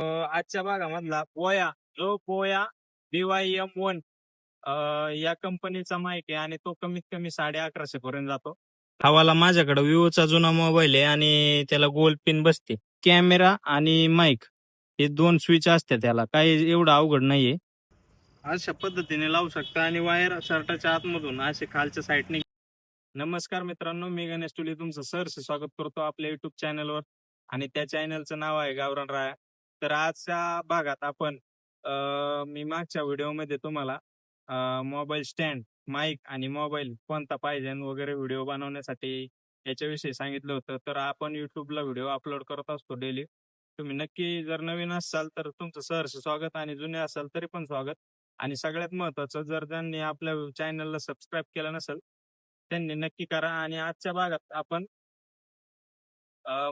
आजच्या भागामधला पोया जो पोया डीवाय एम वन या कंपनीचा माईक आहे आणि तो कमीत कमी साडे अकराशे पर्यंत जातो. हवाला माझ्याकडे विवोचा जुना मोबाईल आहे आणि त्याला गोल पिन बसते. कॅमेरा आणि माईक हे दोन स्विच असते त्याला. काही एवढं अवघड नाहीये. अशा पद्धतीने लावू शकता आणि वायर शर्टाच्या आतमधून असे खालच्या साईडने नमस्कार मित्रांनो मी गणेश तुले तुमचं सरसे स्वागत करतो आपल्या युट्यूब चॅनलवर आणि त्या चॅनलचं नाव आहे गावरान राया. तर आजच्या भागात आपण मी मागच्या व्हिडिओमध्ये तुम्हाला मोबाईल स्टँड माईक आणि मोबाईल कोणता पाहिजे वगैरे व्हिडिओ बनवण्यासाठी याच्याविषयी सांगितलं होतं. तर आपण युट्यूबला व्हिडिओ अपलोड करत असतो डेली. तुम्ही नक्की जर नवीन असाल तर तुमचं सहर्ष स्वागत आणि जुने असाल तरी पण स्वागत. आणि सगळ्यात महत्वाचं जर त्यांनी आपल्या चॅनलला सबस्क्राईब केलं नसेल त्यांनी नक्की करा. आणि आजच्या भागात आपण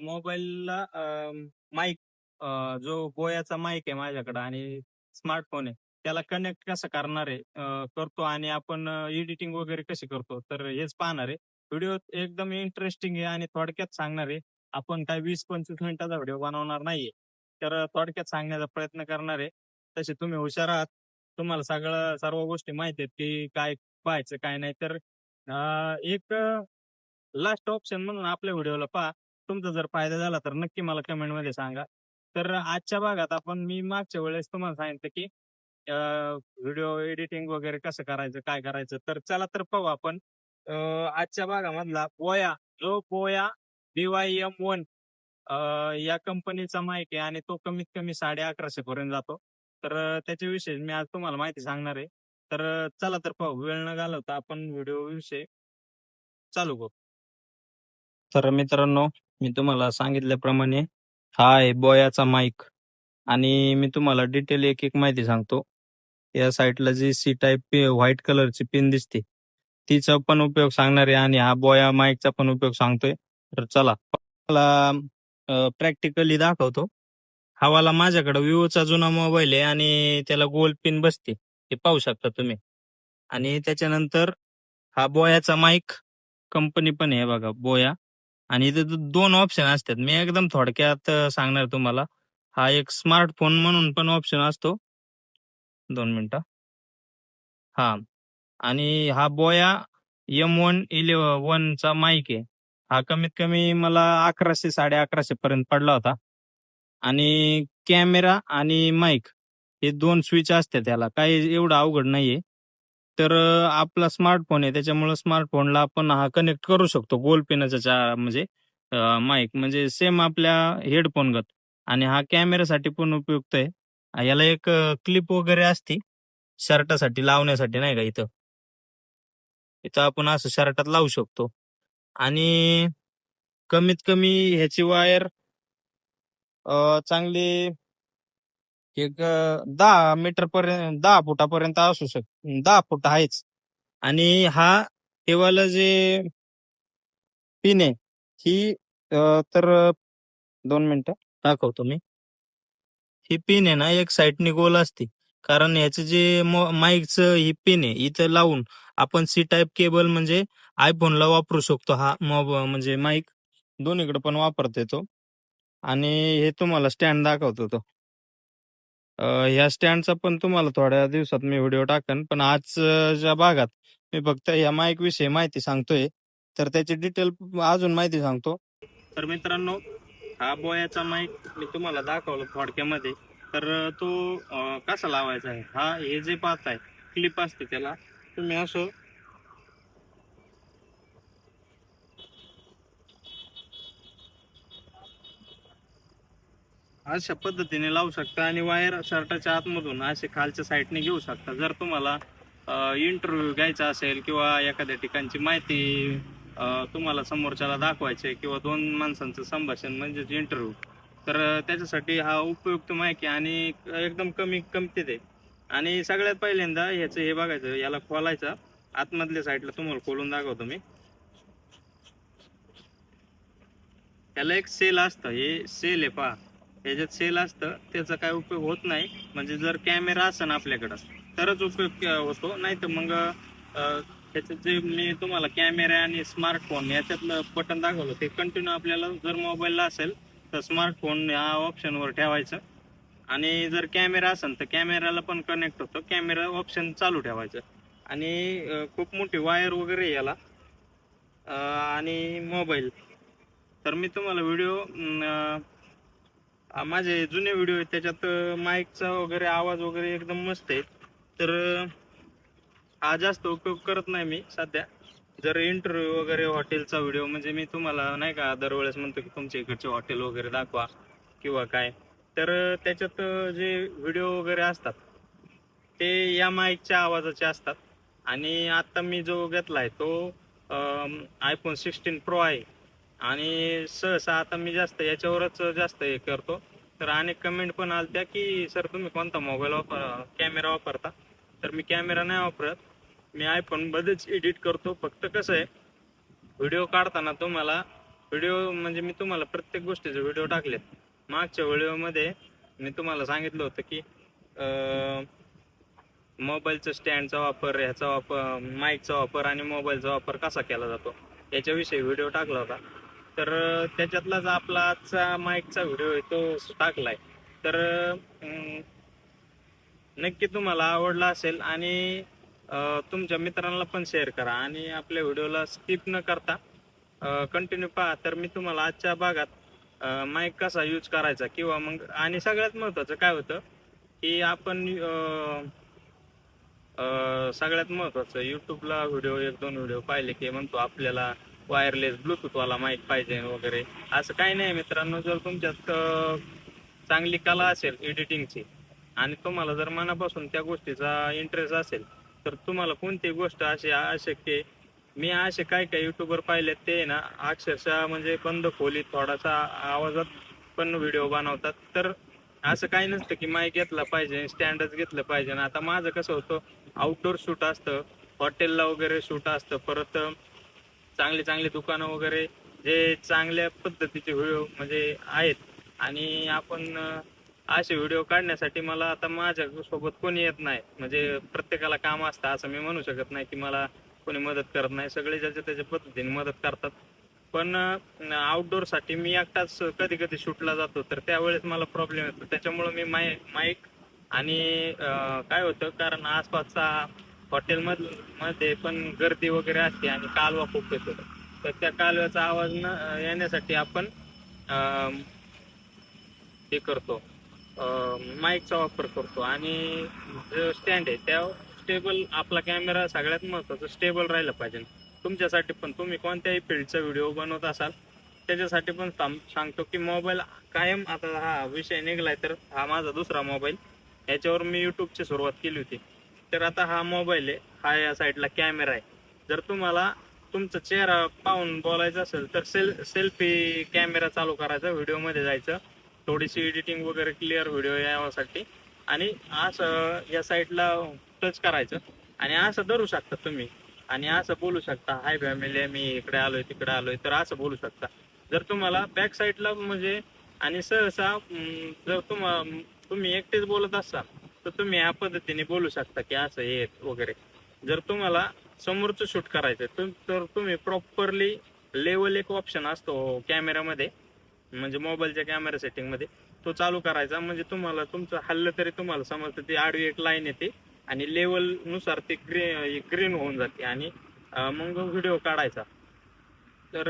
मोबाईलला माईक जो गोयाचा माईक आहे माझ्याकडे आणि स्मार्टफोन आहे त्याला कनेक्ट कसं करणार आहे? अं, करतो आणि आपण एडिटिंग वगैरे कशी करतो? तर हेच पाहणार आहे. व्हिडिओ एकदम इंटरेस्टिंग आहे आणि थोडक्यात सांगणार आहे आपण काय वीस पंचवीस मिनिटाचा व्हिडिओ बनवणार नाहीये. तर थोडक्यात सांगण्याचा प्रयत्न करणार आहे. तसे तुम्ही हुशार आहात. तुम्हाला सगळं सर्व गोष्टी माहिती आहेत की काय पाहायचं काय नाही. तर अं, एक लास्ट ऑप्शन म्हणून आपल्या व्हिडिओला पहा. तुमचा जर फायदा झाला तर नक्की मला कमेंटमध्ये सांगा. तर आजच्या भागात आपण मी मागच्या वेळेस तुम्हाला सांगितलं की व्हिडिओ एडिटिंग वगैरे कसं करायचं काय करायचं? तर चला तर पाहू आपण. आजच्या भागामधला पोया जो पोया डीवाय एम वन या कंपनीचा माहिती आहे आणि तो कमीत कमी साडे अकराशे पर्यंत जातो. तर त्याच्याविषयी मी आज तुम्हाला माहिती सांगणार आहे. तर चला तर पाहू. वेळ न घालवता आपण व्हिडिओ विषयी चालू करू. तर मित्रांनो मी तुम्हाला सांगितल्याप्रमाणे हाय बोयाचा माईक आणि मी तुम्हाला डिटेल एक एक माहिती सांगतो. या साईटला जी सी टाईप व्हाईट कलरची पिन दिसते तिचा पण उपयोग सांगणार आहे आणि हा बोया माईकचा पण उपयोग सांगतोय. तर चला मला प्रॅक्टिकली दाखवतो. हवाला माझ्याकडं विवोचा जुना मोबाईल आहे आणि त्याला गोल पिन बसते. हे पाहू शकता तुम्ही. आणि त्याच्यानंतर हा बोयाचा माईक कंपनी पण आहे बघा बोया. आणि इथे दोन ऑप्शन असतात. मी एकदम थोडक्यात सांगणार तुम्हाला. हा एक स्मार्टफोन म्हणून पण ऑप्शन असतो. दोन मिनिटं. हा. आणि हा बोया एम वन इलेव्हन वनचा माईक आहे. हा कमीत कमी मला अकराशे साडे अकराशे पर्यंत पडला होता. आणि कॅमेरा आणि माईक हे दोन स्विच असते त्याला. काही एवढं अवघड नाहीये. तर आपला स्मार्टफोन आहे. त्याच्यामुळे स्मार्टफोनला आपण हा कनेक्ट करू शकतो. गोल पिनाचा म्हणजे माईक म्हणजे सेम आपल्या हेडफोन गत. आणि हा कॅमेऱ्यासाठी पण उपयुक्त आहे. याला एक क्लिप वगैरे असती शर्टासाठी लावण्यासाठी नाही का इथं. इथं आपण असं शर्टात लावू शकतो. आणि कमीत कमी ह्याची वायर चांगली एक अं, दहा मीटर पर्यंत दहा फुटापर्यंत असू शक दहा फूट आहेच. आणि हा हेवाला जे पिन आहे ही अं, तर दोन मिनिटं दाखवतो मी. ही पिन आहे ना एक साईडनी गोल असते. कारण याचं जे माईकचं ही पिन आहे इथं लावून आपण सी टाईप केबल म्हणजे आयफोनला वापरू शकतो हा मोब म्हणजे माईक. दोन्हीकडे पण वापरता येतो आणि हे तुम्हाला स्टँड दाखवतो तो. ह्या स्टँडचा पण तुम्हाला थोड्या दिवसात मी व्हिडिओ टाकेन पण आजच्या भागात मी फक्त या माईक विषयी माहिती सांगतोय तर त्याची डिटेल अजून माहिती सांगतो. तर मित्रांनो हा बोयाचा माईक मी तुम्हाला दाखवलं थोडक्यामध्ये. तर तो कसा लावायचा आहे? हा हे जे पाहताय क्लिप असते त्याला तुम्ही असं अशा पद्धतीने लावू शकता आणि वायर शर्टाच्या आतमधून असे खालच्या साईडने घेऊ शकता. जर तुम्हाला इंटरव्ह्यू घ्यायचा असेल किंवा एखाद्या ठिकाणची माहिती तुम्हाला समोरच्याला दाखवायचे किंवा दोन माणसांचं संभाषण म्हणजेच इंटरव्ह्यू तर त्याच्यासाठी हा उपयुक्त माहिती आणि एकदम कमी किमतीत आहे. आणि सगळ्यात पहिल्यांदा ह्याचं हे बघायचं याला खोलायचं. आतमधल्या साईडला तुम्हाला खोलून दाखवतो मी. याला एक सेल असतं हे सेल आहे पहा. ह्याच्यात सेल असतं त्याचा काय उपयोग होत नाही. म्हणजे जर कॅमेरा असेल आपल्याकडं तरच उपयोग होतो. नाही तर मग अं, त्याचं जे मी तुम्हाला कॅमेरा आणि स्मार्टफोन याच्यातलं बटन दाखवलं ते कंटिन्यू आपल्याला जर मोबाईलला असेल तर स्मार्टफोन या ऑप्शनवर ठेवायचं. आणि जर कॅमेरा असेल तर कॅमेराला पण कनेक्ट होतो. कॅमेरा ऑप्शन चालू ठेवायचं. आणि खूप मोठी वायर वगैरे याला. आणि मोबाईल तर मी तुम्हाला व्हिडिओ माझे जुने व्हिडिओ आहेत त्याच्यात माईकचा वगैरे आवाज वगैरे एकदम मस्त आहे तर हा जास्त उपयोग करत नाही मी सध्या. जर इंटरव्ह्यू वगैरे हॉटेलचा व्हिडिओ म्हणजे मी तुम्हाला नाही का दरवेळेस म्हणतो की तुमच्या इकडचे हॉटेल वगैरे दाखवा किंवा काय. तर त्याच्यात जे व्हिडिओ वगैरे असतात ते या माईकच्या आवाजाचे असतात. आणि आता मी जो घेतला आहे तो आयफोन सिक्स्टीन प्रो आहे. आणि सहसा आता मी जास्त याच्यावरच जास्त हे करतो. तर अनेक कमेंट पण आलत्या की सर तुम्ही कोणता मोबाईल वापर कॅमेरा वापरता? तर मी कॅमेरा नाही वापरत. मी आयफोनमध्येच एडिट करतो. फक्त कसं आहे व्हिडिओ काढताना तुम्हाला व्हिडिओ म्हणजे मी तुम्हाला प्रत्येक गोष्टीचे व्हिडिओ टाकलेत. मागच्या व्हिडिओमध्ये मी तुम्हाला सांगितलं होतं की मोबाईलचं स्टँडचा वापर ह्याचा वापर माईकचा वापर आणि मोबाईलचा वापर कसा केला जातो याच्याविषयी व्हिडिओ टाकला होता. तर त्याच्यातला त्याच्यातलाच आपला आजचा माईकचा व्हिडिओ आहे तो टाकलाय. तर नक्की तुम्हाला आवडला असेल आणि तुमच्या मित्रांना पण शेअर करा आणि आपल्या व्हिडिओला स्किप न करता कंटिन्यू पहा. तर मी तुम्हाला आजच्या भागात माईक कसा यूज करायचा किंवा मग आणि सगळ्यात महत्त्वाचं काय होतं की आपण सगळ्यात महत्त्वाचं यूट्यूबला व्हिडिओ एक दोन व्हिडिओ पाहिले की म्हणतो आपल्याला वायरलेस ब्लूटूथवाला माईक पाहिजे वगैरे. असं काही नाही मित्रांनो जर तुमच्यात चांगली कला असेल एडिटिंगची आणि तुम्हाला जर मनापासून त्या गोष्टीचा इंटरेस्ट असेल तर तुम्हाला कोणती गोष्ट अशी अशक्य मी असे काय काय युट्यूबर पाहिले ते ना अक्षरशः म्हणजे बंद खोलीत थोडासा आवाजात पण व्हिडिओ बनवतात. तर असं काही नसतं की माईक घेतला पाहिजे स्टँडच घेतलं पाहिजे. आता माझं कसं होतं आउटडोर शूट असतं हॉटेलला वगैरे शूट असतं परत चांगली चांगली दुकानं वगैरे जे चांगल्या पद्धतीचे व्हिडिओ म्हणजे आहेत. आणि आपण असे व्हिडिओ काढण्यासाठी मला आता माझ्या सोबत कोणी येत नाही. म्हणजे प्रत्येकाला काम असतं असं मी म्हणू शकत नाही की मला कोणी मदत करत नाही. सगळे ज्याच्या त्याच्या पद्धतीने मदत करतात. पण आउटडोरसाठी मी एकटाच कधी कधी शूटला जातो तर त्यावेळेस मला प्रॉब्लेम येतो. त्याच्यामुळे मी माय माईक आणि काय होतं कारण आसपासचा हॉटेल मध्ये पण गर्दी वगैरे असते आणि कालवा खूप येतो. तर त्या कालव्याचा आवाज न येण्यासाठी आपण हे करतो. माईकचा वापर करतो. आणि जो स्टँड आहे त्या स्टेबल आपला कॅमेरा सगळ्यात महत्त्वाचा स्टेबल राहिला पाहिजे. तुमच्यासाठी पण. तुम्ही कोणत्याही फील्डचा व्हिडिओ बनवत असाल त्याच्यासाठी पण सांगतो की मोबाईल कायम आता हा विषय निघलाय तर हा माझा दुसरा मोबाईल याच्यावर मी युट्यूबची सुरुवात केली होती. तर आता हा मोबाईल आहे. हा या साईडला कॅमेरा आहे. जर तुम्हाला तुमचा चेहरा पाहून बोलायचा असेल तर सेल सेल्फी कॅमेरा चालू करायचा व्हिडिओमध्ये जायचं. थोडीशी एडिटिंग वगैरे क्लिअर व्हिडिओ यासाठी. आणि असं या साईडला टच करायचं. आणि असं धरू शकता तुम्ही. आणि असं बोलू शकता हाय फॅमिली मी इकडे आलोय तिकडे आलोय. तर असं बोलू शकता. जर तुम्हाला बॅक साईडला म्हणजे आणि सहसा जर तुम्हा तुम्ही एकटेच बोलत असाल तर तुम्ही या पद्धतीने बोलू शकता की असं हे वगैरे. जर तुम्हाला समोरचं शूट करायचं तर तुम्ही प्रॉपरली लेवल एक ऑप्शन असतो कॅमेरामध्ये म्हणजे मोबाईलच्या कॅमेरा सेटिंगमध्ये तो चालू करायचा. म्हणजे तुम्हाला तुमचं हल्लं तरी तुम्हाला समजतं ती आडवी एक लाईन येते आणि लेवलनुसार ते ग्रीन होऊन जाते आणि मग व्हिडिओ काढायचा. तर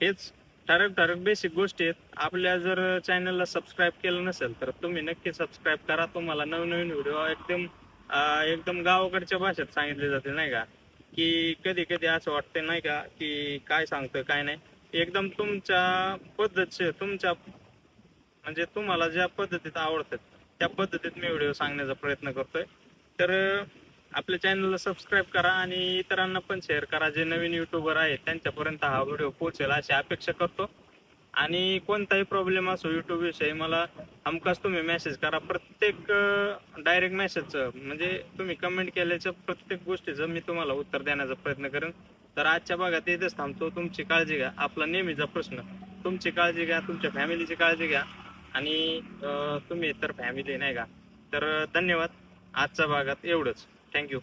हेच ठरक ठरक बेसिक गोष्टी आहेत. आपल्या जर चॅनलला सबस्क्राईब केलं नसेल तर तुम्ही नक्की सबस्क्राईब करा. तुम्हाला नवनवीन व्हिडिओ एकदम एकदम गावाकडच्या भाषेत सांगितले जाते नाही का? की कधी कधी असं वाटते नाही का की काय सांगतोय काय नाही. एकदम तुमच्या पद्धतशीर तुमच्या म्हणजे तुम्हाला ज्या पद्धतीत आवडतात त्या पद्धतीत मी व्हिडिओ सांगण्याचा प्रयत्न करतोय. तर आपल्या चॅनलला सबस्क्राईब करा आणि इतरांना पण शेअर करा जे नवीन युट्यूबर आहेत त्यांच्यापर्यंत हा व्हिडिओ पोहोचेल अशी अपेक्षा करतो. आणि कोणताही प्रॉब्लेम असो युट्यूब विषयी मला हमखास तुम्ही मेसेज करा. प्रत्येक डायरेक्ट मेसेजचं म्हणजे तुम्ही कमेंट केल्याचं प्रत्येक गोष्टीचं मी तुम्हाला उत्तर देण्याचा प्रयत्न करेन. तर आजच्या भागात येथेच थांबतो. तुमची काळजी घ्या. आपला नेहमीचा प्रश्न तुमची काळजी घ्या तुमच्या फॅमिलीची काळजी घ्या. आणि तुम्ही तर फॅमिली नाही का? तर धन्यवाद. आजच्या भागात एवढंच. Thank you.